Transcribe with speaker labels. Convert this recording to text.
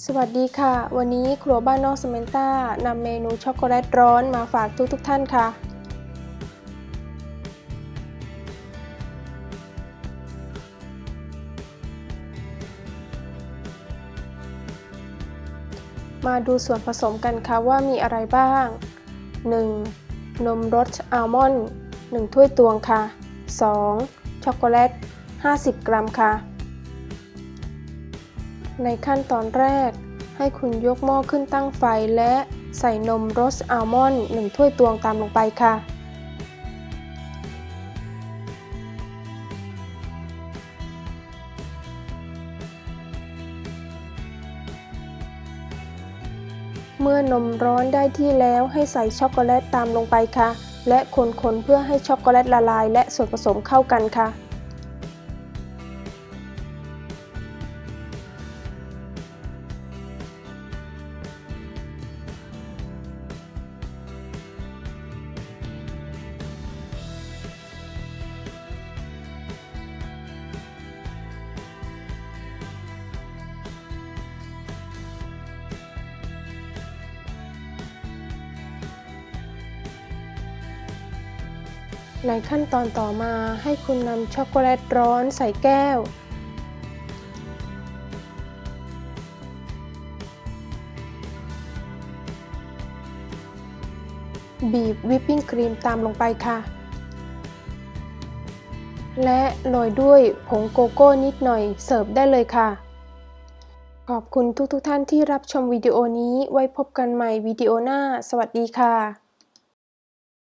Speaker 1: สวัสดีค่ะ วันนี้ครัวบ้านนอกสเมนต้านำเมนูช็อกโกแลตร้อนมาฝากทุกทุกท่านค่ะ มาดูส่วนผสมกันค่ะว่ามีอะไรบ้าง 1. นมรสอัลมอนด์1ถ้วยตวงค่ะ 2. ช็อกโกแลต 50 กรัมค่ะ ในขั้นตอนแรก ให้คุณยกหม้อขึ้นตั้งไฟและใส่นมรสอัลมอนด์1ถ้วยตวงตามลงไปค่ะ เมื่อนมร้อนได้ที่แล้วให้ใส่ช็อกโกแลตตามลงไปค่ะ และคนๆเพื่อให้ช็อกโกแลตละลายและส่วนผสมเข้ากันค่ะ ในขั้นตอนต่อมาให้คุณนำช็อกโกแลตร้อนใส่แก้ว บีบวิปปิ้งครีมตามลงไปค่ะ และโรยด้วยผงโกโก้นิดหน่อยเสิร์ฟได้เลยค่ะ ขอบคุณทุกๆทท่านที่รับชมวิดีโอนี้ไว้พบกันใหม่วิดีโอหน้า สวัสดีค่ะ